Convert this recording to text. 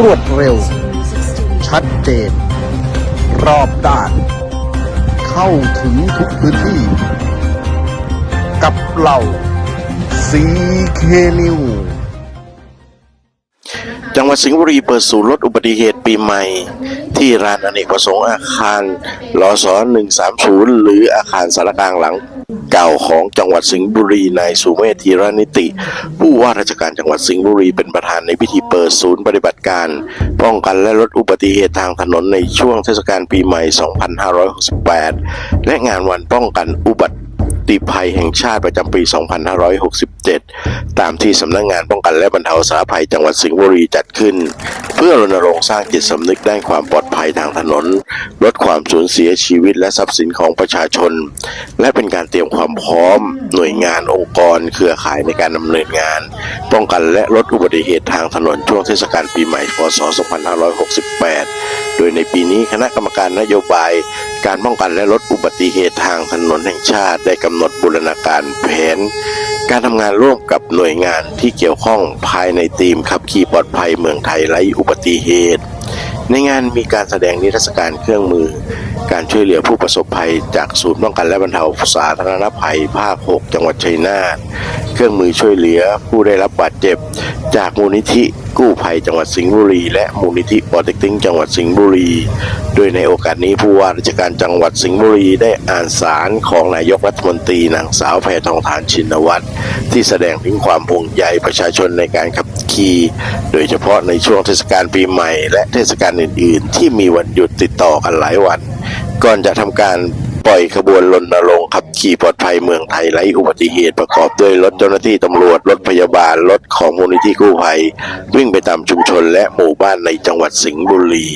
รวดเร็ว ชัดเจน รอบด้าน เข้าถึงทุกพื้นที่ กับเราซีเคนิวจังหวัดสิงห์บุรีเปิดศูนย์ลดอุบัติเหตุปีใหม่ ที่ร้านอเนกประสงค์อาคารลศ130 หรืออาคารสารกลางหลังเก่าของจังหวัดสิงห์บุรีนายสุเมธธีรนิติ ผู้ว่าราชการจังหวัดสิงห์บุรีเป็นประธานในพิธีเปิดศูนย์ปฏิบัติการ ป้องกันและลดอุบัติเหตุทางถนนในช่วงเทศกาลปีใหม่ 2568 และงานวันป้องกันอุบัติ ติภัยแห่งชาติประจำปี 2567 ตามที่สำนักงงานป้องกันและบรรเทาสาธารณภัยจังหวัดสิงห์บุรีจัดขึ้น เพื่อรณรงค์สร้างจิตสำนึกด้านความปลอดภัยทางถนน ลดความสูญเสียชีวิตและทรัพย์สินของประชาชน และเป็นการเตรียมความพร้อม หน่วยงานองค์กร เครือข่ายในการดำเนินงาน ป้องกันและลดอุบัติเหตุทางถนนช่วงเทศกาลปีใหม่ พศ 2568 โดยในปีนี้คณะกรรมการนโยบาย การป้องกันและลดอุบัติเหตุทางถนนแห่งชาติได้กำหนดบูรณาการแผน การทำงานร่วมกับหน่วยงานที่เกี่ยวข้องภายในทีมขับขี่ปลอดภัยเมืองไทยไร้อุบัติเหตุ ในงานมีการแสดงนิทรรศการเครื่องมือ การช่วยเหลือผู้ประสบภัยจากศูนย์ป้องกันและบรรเทาสาธารณภัยภาค 6 จังหวัดชัยนาท เครื่องมือช่วยเหลือผู้ได้รับบาดเจ็บ จากมูลนิธิกู้ภัยจังหวัดสิงห์บุรี และมูลนิธิปอเต็กตึงจังหวัดสิงห์บุรี โดยในโอกาสนี้ผู้ว่าราชการจังหวัดสิงห์บุรีได้อ่านสารของนายกรัฐมนตรีนางสาวแพทองทานชินวัตรที่แสดงถึงความห่วงใยประชาชนในการขับขี่โดยเฉพาะในช่วงเทศกาลปีใหม่ และเทศกาลอื่น ๆ ที่มีวันหยุดติดต่อกันหลายวัน ก่อนจะทำการ ปล่อยขบวนรณรงค์ขับขี่ปลอดภัยเมืองไทยไร้อุบัติเหตุประกอบด้วยรถเจ้าหน้าที่ตำรวจ รถพยาบาล รถของมูลนิธิกู้ภัย วิ่งไปตามชุมชนและหมู่บ้านในจังหวัดสิงห์บุรี